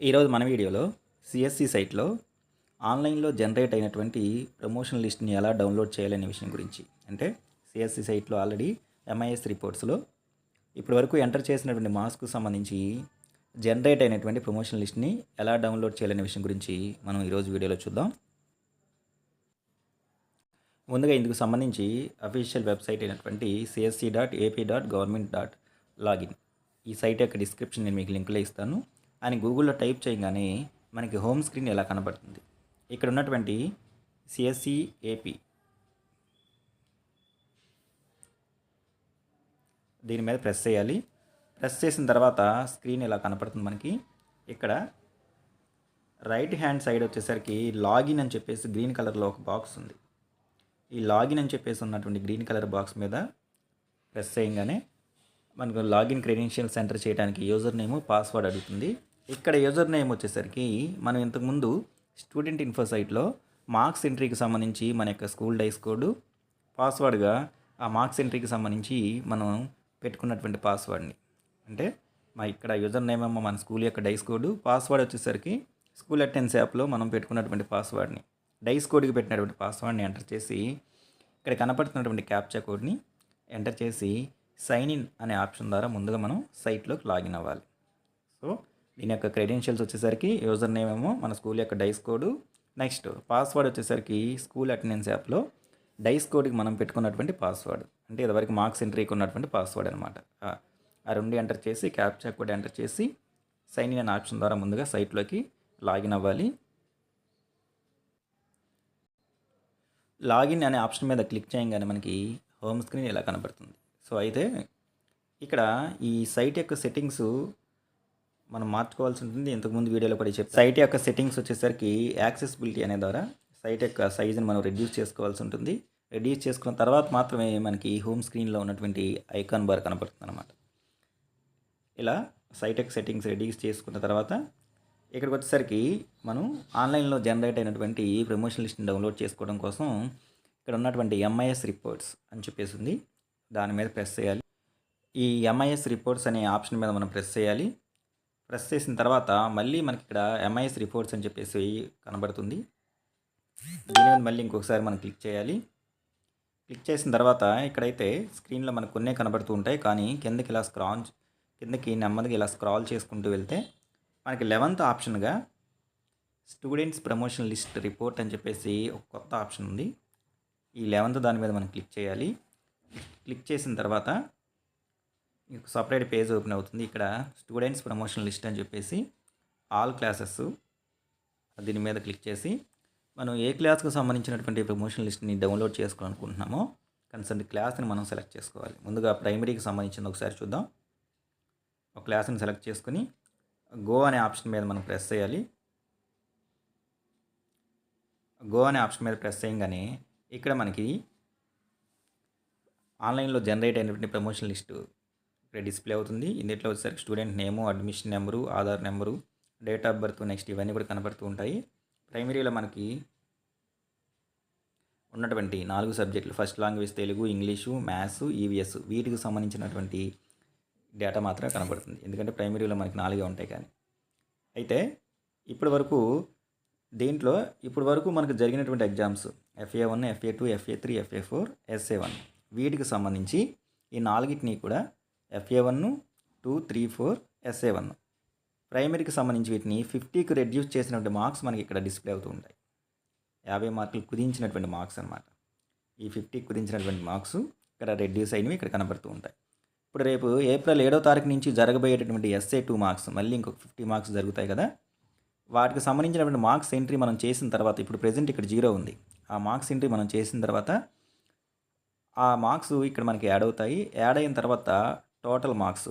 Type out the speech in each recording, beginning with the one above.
ఈరోజు మన వీడియోలో సిఎస్సి సైట్లో ఆన్లైన్లో జనరేట్ అయినటువంటి ప్రమోషన్ లిస్ట్ని ఎలా డౌన్లోడ్ చేయాలనే విషయం గురించి. అంటే సిఎస్సి సైట్లో ఆల్రెడీ ఎంఐఎస్ రిపోర్ట్స్లో ఇప్పటి వరకు ఎంటర్ చేసినటువంటి మార్క్స్కు సంబంధించి జనరేట్ అయినటువంటి ప్రమోషన్ లిస్ట్ని ఎలా డౌన్లోడ్ చేయాలనే విషయం గురించి మనం ఈరోజు వీడియోలో చూద్దాం. ముందుగా ఇందుకు సంబంధించి అఫీషియల్ వెబ్సైట్ అయినటువంటి CSC dot AP dot government dot login. ఈ సైట్ యొక్క డిస్క్రిప్షన్ నేను మీకు లింకులో ఇస్తాను. అని గూగుల్లో టైప్ చేయగానే మనకి హోమ్ స్క్రీన్ ఎలా కనబడుతుంది. ఇక్కడ ఉన్నటువంటి సిఎస్సి ఏపీ దీని మీద ప్రెస్ చేయాలి. ప్రెస్ చేసిన తర్వాత స్క్రీన్ ఇలా కనపడుతుంది మనకి? ఇక్కడ రైట్ హ్యాండ్ సైడ్ వచ్చేసరికి లాగిన్ అని చెప్పేసి గ్రీన్ కలర్లో ఒక బాక్స్ ఉంది. ఈ లాగిన్ అని చెప్పేసి ఉన్నటువంటి గ్రీన్ కలర్ బాక్స్ మీద ప్రెస్ చేయగానే మనకు లాగిన్ క్రెడెన్షియల్స్ ఎంటర్ చేయడానికి యూజర్ నేమ్ పాస్వర్డ్ అడుగుతుంది. ఇక్కడ యూజర్ నేమ్ వచ్చేసరికి మనం ఇంతకుముందు స్టూడెంట్ ఇన్ఫో సైట్లో మార్క్స్ ఎంట్రీకి సంబంధించి మన యొక్క స్కూల్ డైస్ కోడ్ పాస్వర్డ్గా ఆ మార్క్స్ ఎంట్రీకి సంబంధించి మనం పెట్టుకున్నటువంటి పాస్వర్డ్ని అంటే మా ఇక్కడ యూజర్ నేమ్ ఏమో మన స్కూల్ యొక్క డైస్ కోడ్ పాస్వర్డ్ వచ్చేసరికి స్కూల్ అటెండెన్స్ యాప్లో మనం పెట్టుకున్నటువంటి పాస్వర్డ్ని డైస్ కోడ్కి పెట్టినటువంటి పాస్వర్డ్ని ఎంటర్ చేసి ఇక్కడ కనపడుతున్నటువంటి క్యాప్చా కోడ్ని ఎంటర్ చేసి సైన్ ఇన్ అనే ఆప్షన్ ద్వారా ముందుగా మనం సైట్లోకి లాగిన్ అవ్వాలి. సో దీని యొక్క క్రెడెన్షియల్స్ వచ్చేసరికి యూజర్ నేమ్ ఏమో మన స్కూల్ యొక్క డైస్ కోడ్. నెక్స్ట్ పాస్వర్డ్ వచ్చేసరికి స్కూల్ అటెండెన్స్ యాప్లో డైస్ కోడ్కి మనం పెట్టుకున్నటువంటి పాస్వర్డ్. అంటే ఇదివరకు మార్క్స్ ఎంట్రీకి ఉన్నటువంటి పాస్వర్డ్ అనమాట ఆ రెండు ఎంటర్ చేసి క్యాప్చా కోడ్ ఎంటర్ చేసి సైన్ ఇన్ అనే ఆప్షన్ ద్వారా ముందుగా సైట్లోకి లాగిన్ అవ్వాలి. లాగిన్ అనే ఆప్షన్ మీద క్లిక్ చేయగానే మనకి హోమ్ స్క్రీన్ ఇలా కనబడుతుంది. సో అయితే ఇక్కడ ఈ సైట్ యొక్క సెట్టింగ్స్ మనం మార్చుకోవాల్సి ఉంటుంది. ఇంతకుముందు వీడియోలో కూడా చెప్పి సైట్ యొక్క సెట్టింగ్స్ వచ్చేసరికి యాక్సెసిబిలిటీ అనే ద్వారా సైట్ యొక్క సైజుని మనం రెడ్యూస్ చేసుకోవాల్సి ఉంటుంది. రెడ్యూస్ చేసుకున్న తర్వాత మాత్రమే మనకి హోమ్ స్క్రీన్లో ఉన్నటువంటి ఐకాన్ బార్ కనపడుతుంది అనమాట ఇలా సైట్ యొక్క సెట్టింగ్స్ రెడ్యూస్ చేసుకున్న తర్వాత ఇక్కడికి వచ్చేసరికి మనం ఆన్లైన్లో జనరేట్ అయినటువంటి ప్రమోషన్ లిస్ట్ని డౌన్లోడ్ చేసుకోవడం కోసం ఇక్కడ ఉన్నటువంటి ఎంఐఎస్ రిపోర్ట్స్ అని చెప్పేసి ఉంది. దాని మీద ప్రెస్ చేయాలి. ఈ ఎంఐఎస్ రిపోర్ట్స్ అనే ఆప్షన్ మీద మనం ప్రెస్ చేయాలి. ప్రెస్ చేసిన తర్వాత మళ్ళీ మనకి ఇక్కడ ఎంఐఎస్ రిపోర్ట్స్ అని చెప్పేసి కనబడుతుంది. దీని మీద మళ్ళీ ఇంకొకసారి మనం క్లిక్ చేయాలి. క్లిక్ చేసిన తర్వాత ఇక్కడైతే స్క్రీన్లో మనకు కొన్నే కనబడుతూ ఉంటాయి. కానీ కిందకి ఇలా స్క్రాల్ కిందకి నెమ్మదిగా ఇలా స్క్రాల్ చేసుకుంటూ వెళ్తే మనకి లెవెంత్ ఆప్షన్గా స్టూడెంట్స్ ప్రమోషన్ లిస్ట్ రిపోర్ట్ అని చెప్పేసి ఒక కొత్త ఆప్షన్ ఉంది. ఈ లెవెంత్ దాని మీద మనం క్లిక్ చేయాలి. క్లిక్ చేసిన తర్వాత మీకు సపరేట్ పేజ్ ఓపెన్ అవుతుంది. ఇక్కడ స్టూడెంట్స్ ప్రమోషన్ లిస్ట్ అని చెప్పేసి ఆల్ క్లాసెస్ దీని మీద క్లిక్ చేసి మనం ఏ క్లాస్కు సంబంధించినటువంటి ప్రమోషన్ లిస్ట్ని డౌన్లోడ్ చేసుకోవాలనుకుంటున్నామో కన్సర్న్ క్లాస్ని మనం సెలెక్ట్ చేసుకోవాలి. ముందుగా ప్రైమరీకి సంబంధించింది ఒకసారి చూద్దాం. ఒక క్లాస్ని సెలెక్ట్ చేసుకుని గో అనే ఆప్షన్ మీద మనం ప్రెస్ చేయాలి. గో అనే ఆప్షన్ మీద ప్రెస్ చేయగానే ఇక్కడ మనకి ఆన్లైన్లో జనరేట్ అయినటువంటి ప్రమోషన్ లిస్టు ఇక్కడ డిస్ప్లే అవుతుంది. ఇందులో వచ్చేసరికి student name admission number Aadhaar number date of birth next ఇవన్నీ కూడా కనబడుతూ ఉంటాయి. ప్రైమరీలో మనకి ఉన్నటువంటి నాలుగు సబ్జెక్టులు. First language Telugu English maths EVS వీటికి సంబంధించినటువంటి డేటా మాత్రమే కనబడుతుంది. ఎందుకంటే ప్రైమరీలో మనకి నాలుగే ఉంటాయి కానీ. అయితే ఇప్పటి వరకు దీంట్లో ఇప్పటి వరకు మనకు జరిగినటువంటి exams FA one FA two FA three FA four SA one. వీటికి సంబంధించి ఈ నాలుగిటిని కూడా FA one two three four SA one ప్రైమరీకి సంబంధించి వీటిని ఫిఫ్టీకి రెడ్యూస్ చేసినటువంటి మార్క్స్ మనకి ఇక్కడ డిస్ప్లే అవుతూ ఉంటాయి. యాభై మార్కులు కుదించినటువంటి మార్క్స్ అనమాట ఈ ఫిఫ్టీకి కుదించినటువంటి మార్క్స్ ఇక్కడ రెడ్యూస్ అయినవి ఇక్కడ కనబడుతూ ఉంటాయి. ఇప్పుడు రేపు ఏప్రిల్ ఏడో తారీఖు నుంచి జరగబోయేటటువంటి ఎస్ఏ టూ మార్క్స్ మళ్ళీ ఇంకొక ఫిఫ్టీ మార్క్స్ జరుగుతాయి కదా. వాటికి సంబంధించినటువంటి మార్క్స్ ఎంట్రీ మనం చేసిన తర్వాత ఇప్పుడు ప్రజెంట్ ఇక్కడ జీరో ఉంది. ఆ మార్క్స్ ఎంట్రీ మనం చేసిన తర్వాత ఆ మార్క్స్ ఇక్కడ మనకి యాడ్ అవుతాయి. యాడ్ అయిన తర్వాత టోటల్ మార్క్స్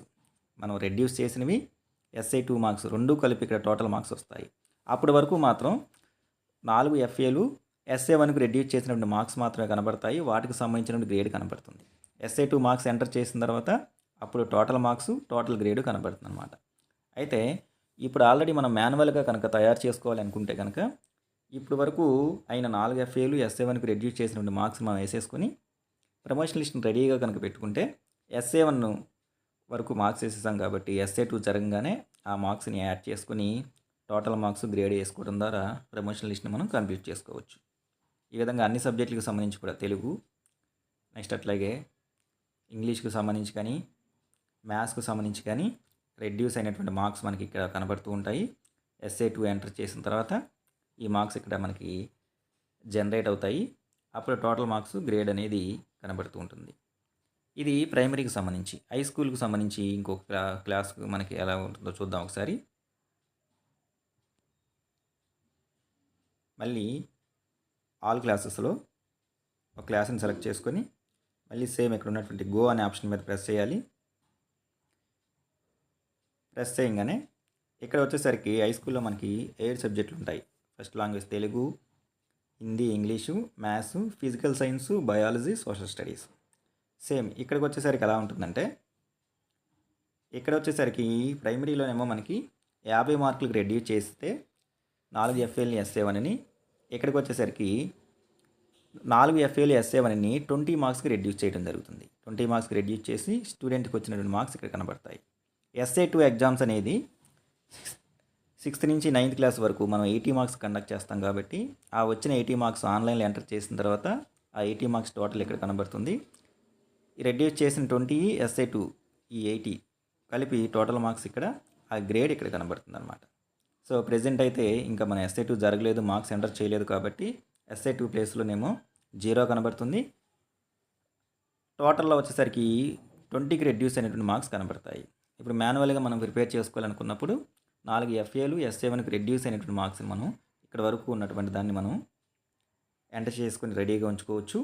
మనం రెడ్యూస్ చేసినవి ఎస్ఐ టూ మార్క్స్ రెండు కలిపి ఇక్కడ టోటల్ మార్క్స్ వస్తాయి. అప్పటి వరకు మాత్రం నాలుగు ఎఫ్ఏలు ఎస్ఏ వన్కి రెడ్యూస్ చేసినటువంటి మార్క్స్ మాత్రమే కనబడతాయి. వాటికి సంబంధించినటువంటి గ్రేడ్ కనబడుతుంది. ఎస్ఐ టూ మార్క్స్ ఎంటర్ చేసిన తర్వాత అప్పుడు టోటల్ మార్క్స్ టోటల్ గ్రేడ్ కనబడుతుంది అనమాట అయితే ఇప్పుడు ఆల్రెడీ మనం మాన్యువల్గా కనుక తయారు చేసుకోవాలి అనుకుంటే కనుక ఇప్పుడు వరకు అయిన నాలుగు ఎఫ్ఏలు ఎస్ఏ వన్కి రెడ్యూస్ చేసినటువంటి మార్క్స్ మనం వేసేసుకొని ప్రమోషన్ లిస్ట్ని రెడీగా కనుక పెట్టుకుంటే ఎస్ఏ వన్ వరకు మార్క్స్ వేసేసాం కాబట్టి ఎస్ఏ టూ జరగగానే ఆ మార్క్స్ని యాడ్ చేసుకుని టోటల్ మార్క్స్ గ్రేడ్ చేసుకోవడం ద్వారా ప్రమోషన్ లిస్ట్ని మనం కంప్లీట్ చేసుకోవచ్చు. ఈ విధంగా అన్ని సబ్జెక్టులకు సంబంధించి కూడా తెలుగు నెక్స్ట్ అట్లాగే ఇంగ్లీష్కు సంబంధించి కానీ మ్యాథ్స్కు సంబంధించి కానీ రెడ్యూస్ అయినటువంటి మార్క్స్ మనకి ఇక్కడ కనబడుతూ ఉంటాయి. ఎస్ఏ టూ ఎంటర్ చేసిన తర్వాత ఈ మార్క్స్ ఇక్కడ మనకి జనరేట్ అవుతాయి. అప్పుడు టోటల్ మార్క్స్ గ్రేడ్ అనేది కనబడుతూ ఉంటుంది. ఇది ప్రైమరీకి సంబంధించి హై స్కూల్కి సంబంధించి ఇంకొక క్లా క్లాస్ మనకి ఎలా ఉంటుందో చూద్దాం ఒకసారి. మళ్ళీ ఆల్ క్లాసెస్లో ఒక క్లాస్ని సెలెక్ట్ చేసుకొని మళ్ళీ సేమ్ ఇక్కడ ఉన్నటువంటి గో అనే ఆప్షన్ మీద ప్రెస్ చేయాలి. ప్రెస్ చేయగానే ఇక్కడ వచ్చేసరికి హై స్కూల్లో మనకి ఏడు సబ్జెక్టులు ఉంటాయి. First language Telugu Hindi English maths physical science biology social studies. Same ఇక్కడికి వచ్చేసరికి ఎలా ఉంటుందంటే ఇక్కడ వచ్చేసరికి ప్రైమరీలోనేమో మనకి యాభై మార్కులకు రెడ్యూస్ చేస్తే నాలుగు ఎఫ్ఏల్ని ఎస్ఏ వన్ని ఇక్కడికి వచ్చేసరికి నాలుగు ఎఫ్ఏలు ఎస్ఏ వన్ని ట్వంటీ మార్క్స్కి రెడ్యూస్ చేయడం జరుగుతుంది. ట్వంటీ మార్క్స్కి రెడ్యూస్ చేసి స్టూడెంట్కి వచ్చినటువంటి మార్క్స్ ఇక్కడ కనబడతాయి. ఎస్ఏ టూ ఎగ్జామ్స్ అనేది సిక్స్త్ నుంచి నైన్త్ క్లాస్ వరకు మనం ఎయిటీ మార్క్స్ కండక్ట్ చేస్తాం కాబట్టి ఆ వచ్చిన ఎయిటీ మార్క్స్ ఆన్లైన్లో ఎంటర్ చేసిన తర్వాత ఆ ఎయిటీ మార్క్స్ టోటల్ ఇక్కడ కనబడుతుంది. ఈ రెడ్యూస్ చేసిన ట్వంటీ ఎస్ఏ టూ ఈ ఎయిటీ కలిపి టోటల్ మార్క్స్ ఇక్కడ ఆ గ్రేడ్ ఇక్కడ కనబడుతుంది అనమాట సో ప్రజెంట్ అయితే ఇంకా మన ఎస్ఏ టూ జరగలేదు మార్క్స్ ఎంటర్ చేయలేదు కాబట్టి ఎస్ఏ టూ ప్లేస్లోనేమో జీరో కనబడుతుంది. టోటల్లో వచ్చేసరికి ట్వంటీకి రెడ్యూస్ అయినటువంటి మార్క్స్ కనబడతాయి. ఇప్పుడు మాన్యువల్గా మనం ప్రిపేర్ చేసుకోవాలనుకున్నప్పుడు నాలుగు ఎఫ్ఏలు ఎస్ఏవన్కి రెడ్యూస్ అయినటువంటి మార్క్స్ మనం ఇక్కడ వరకు ఉన్నటువంటి దాన్ని మనం ఎంటర్ చేసుకొని రెడీగా ఉంచుకోవచ్చు.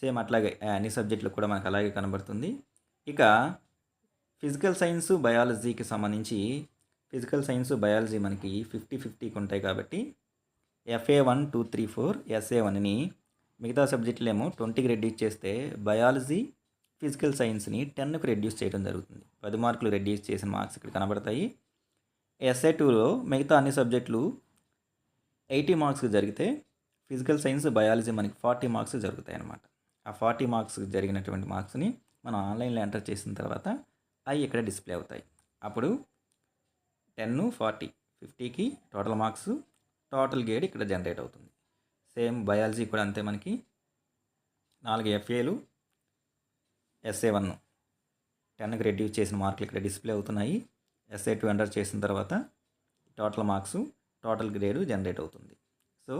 సేమ్ అట్లాగే అన్ని సబ్జెక్టులు కూడా మనకు అలాగే కనబడుతుంది. ఇక ఫిజికల్ సైన్స్ బయాలజీకి సంబంధించి ఫిజికల్ సైన్స్ బయాలజీ మనకి ఫిఫ్టీ ఫిఫ్టీకి ఉంటాయి కాబట్టి FA one two three four SA వన్ని మిగతా సబ్జెక్టులు ఏమో ట్వంటీకి రెడ్యూస్ చేస్తే బయాలజీ ఫిజికల్ సైన్స్ని టెన్కి రెడ్యూస్ చేయడం జరుగుతుంది. పది మార్కులు రెడ్యూస్ చేసిన మార్క్స్ ఇక్కడ కనబడతాయి. ఎస్ఏ టూలో మిగతా అన్ని సబ్జెక్టులు ఎయిటీ మార్క్స్ జరిగితే ఫిజికల్ సైన్స్ బయాలజీ మనకి ఫార్టీ మార్క్స్ జరుగుతాయి అన్నమాట. ఆ ఫార్టీ మార్క్స్ జరిగినటువంటి మార్క్స్ని మనం ఆన్లైన్లో ఎంటర్ చేసిన తర్వాత అవి ఇక్కడ డిస్ప్లే అవుతాయి. అప్పుడు టెన్ ఫార్టీ ఫిఫ్టీకి టోటల్ మార్క్స్ టోటల్ గేడ్ ఇక్కడ జనరేట్ అవుతుంది. సేమ్ బయాలజీ కూడా అంతే మనకి నాలుగు ఎఫ్ఏలు ఎస్ఏ వన్ టెన్కి రెడ్యూస్ చేసిన మార్కులు ఇక్కడ డిస్ప్లే అవుతున్నాయి. ఎస్ఏ టూ ఎంటర్ చేసిన తర్వాత total marks total grade generate అవుతుంది. సో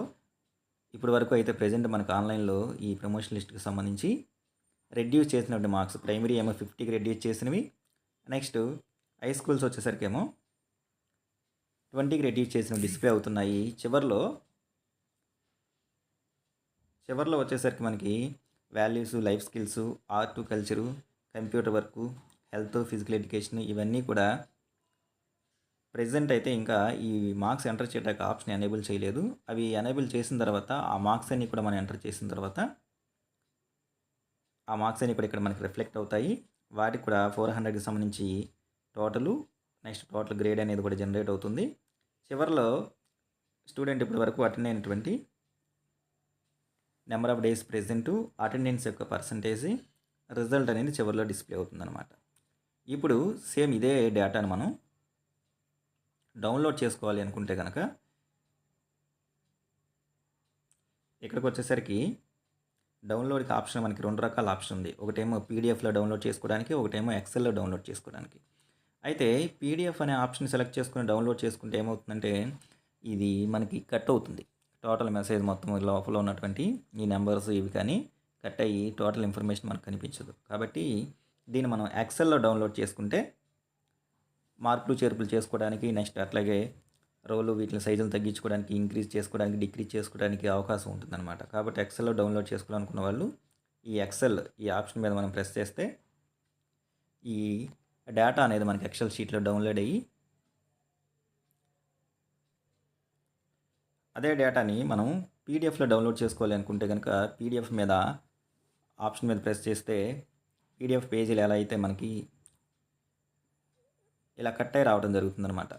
ఇప్పటి వరకు అయితే ప్రజెంట్ మనకు ఆన్లైన్లో ఈ ప్రమోషన్ లిస్ట్కి సంబంధించి రెడ్యూస్ చేసినటువంటి మార్క్స్ ప్రైమరీ ఏమో ఫిఫ్టీకి రెడ్యూస్ చేసినవి. నెక్స్ట్ హై స్కూల్స్ వచ్చేసరికి ఏమో ట్వంటీకి రెడ్యూస్ చేసిన డిస్ప్లే అవుతున్నాయి. చివరిలో చివరిలో వచ్చేసరికి మనకి values life skills art culture computer work health physical education ఇవన్నీ కూడా ప్రజెంట్ అయితే ఇంకా ఈ మార్క్స్ ఎంటర్ చేయడానికి ఆప్షన్ ఎనేబుల్ చేయలేదు. అవి ఎనేబుల్ చేసిన తర్వాత ఆ మార్క్స్ అన్ని కూడా మనం ఎంటర్ చేసిన తర్వాత ఆ మార్క్స్ అన్ని కూడా ఇక్కడ మనకి రిఫ్లెక్ట్ అవుతాయి. వాటికి కూడా ఫోర్ హండ్రెడ్కి సంబంధించి టోటలు నెక్స్ట్ టోటల్ గ్రేడ్ అనేది కూడా జనరేట్ అవుతుంది. చివరిలో స్టూడెంట్ ఇప్పటి వరకు అటెండ్ అయినటువంటి number of days present attendance యొక్క పర్సంటేజ్ రిజల్ట్ అనేది చివరిలో డిస్ప్లే అవుతుందన్నమాట. ఇప్పుడు సేమ్ ఇదే డేటాను మనం డౌన్లోడ్ చేసుకోవాలి అనుకుంటే కనుక ఇక్కడికి వచ్చేసరికి డౌన్లోడ్కి ఆప్షన్ మనకి రెండు రకాల ఆప్షన్ ఉంది. ఒకటేమో పీడిఎఫ్లో డౌన్లోడ్ చేసుకోవడానికి ఒకటేమో ఎక్సెల్లో డౌన్లోడ్ చేసుకోవడానికి. అయితే పీడిఎఫ్ అనే ఆప్షన్ సెలెక్ట్ చేసుకుని డౌన్లోడ్ చేసుకుంటే ఏమవుతుందంటే ఇది మనకి కట్ అవుతుంది. టోటల్ మెసేజ్ మొత్తం లోపల ఉన్నటువంటి ఈ నెంబర్స్ ఇవి కానీ కట్ అయ్యి టోటల్ ఇన్ఫర్మేషన్ మనకు కనిపించదు. కాబట్టి దీన్ని మనం ఎక్సెల్లో డౌన్లోడ్ చేసుకుంటే మార్పులు చేర్పులు చేసుకోవడానికి నెక్స్ట్ అట్లాగే రోలు వీటిని సైజులు తగ్గించుకోవడానికి ఇంక్రీజ్ చేసుకోవడానికి డిక్రీజ్ చేసుకోవడానికి అవకాశం ఉంటుందన్నమాట. కాబట్టి ఎక్సెల్లో డౌన్లోడ్ చేసుకోవాలనుకున్న వాళ్ళు ఈ ఎక్సెల్ ఈ ఆప్షన్ మీద మనం ప్రెస్ చేస్తే ఈ డేటా అనేది మనకి ఎక్సెల్ షీట్లో డౌన్లోడ్ అయ్యి అదే డేటాని మనం పీడిఎఫ్లో డౌన్లోడ్ చేసుకోవాలి అనుకుంటే కనుక పీడిఎఫ్ మీద ఆప్షన్ మీద ప్రెస్ చేస్తే పీడిఎఫ్ పేజీలు ఎలా అయితే మనకి ఇలా కట్ అయి రావడం జరుగుతుందనమాట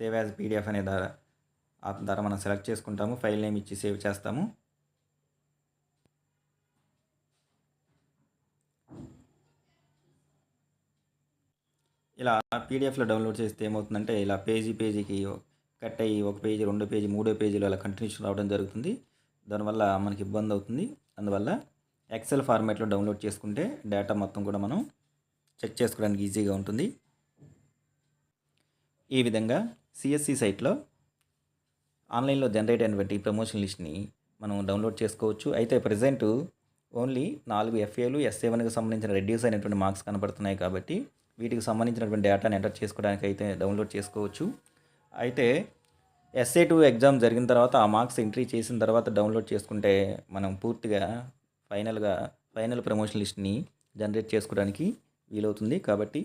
సేవ్ యాజ్ పీడిఎఫ్ అనే ధర ఆ ధర మనం సెలెక్ట్ చేసుకుంటాము ఫైల్ నేమ్ ఇచ్చి సేవ్ చేస్తాము. ఇలా పీడిఎఫ్లో డౌన్లోడ్ చేస్తే ఏమవుతుందంటే ఇలా పేజీ పేజీకి కట్ అయ్యి ఒక పేజీ రెండో పేజీ మూడో పేజీలో అలా కంటిన్యూషన్ రావడం జరుగుతుంది. దానివల్ల మనకి ఇబ్బంది అవుతుంది. అందువల్ల ఎక్సెల్ ఫార్మాట్లో డౌన్లోడ్ చేసుకుంటే డేటా మొత్తం కూడా మనం చెక్ చేసుకోవడానికి ఈజీగా ఉంటుంది. ఈ విధంగా సిఎస్సి సైట్లో ఆన్లైన్లో జనరేట్ అయినటువంటి ప్రమోషన్ లిస్ట్ని మనం డౌన్లోడ్ చేసుకోవచ్చు. అయితే ప్రజెంట్ ఓన్లీ నాలుగు ఎఫ్ఏలు ఎస్ఏ వన్కి సంబంధించిన రెడ్యూస్ అయినటువంటి మార్క్స్ కనబడుతున్నాయి కాబట్టి వీటికి సంబంధించినటువంటి డేటాని ఎంటర్ చేసుకోవడానికి అయితే డౌన్లోడ్ చేసుకోవచ్చు. అయితే ఎస్ఏ టూ ఎగ్జామ్ జరిగిన తర్వాత ఆ మార్క్స్ ఎంట్రీ చేసిన తర్వాత డౌన్లోడ్ చేసుకుంటే మనం పూర్తిగా ఫైనల్గా ఫైనల్ ప్రమోషన్ లిస్ట్ని జనరేట్ చేసుకోవడానికి వీలవుతుంది. కాబట్టి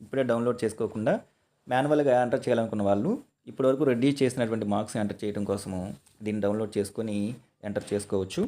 ఇప్పుడే డౌన్లోడ్ చేసుకోకుండా మాన్యువల్గా ఎంటర్ చేయాలనుకున్న వాళ్ళు ఇప్పటివరకు రెడీ చేసినటువంటి మార్క్స్ ఎంటర్ చేయడం కోసము దీన్ని డౌన్లోడ్ చేసుకొని ఎంటర్ చేసుకోవచ్చు.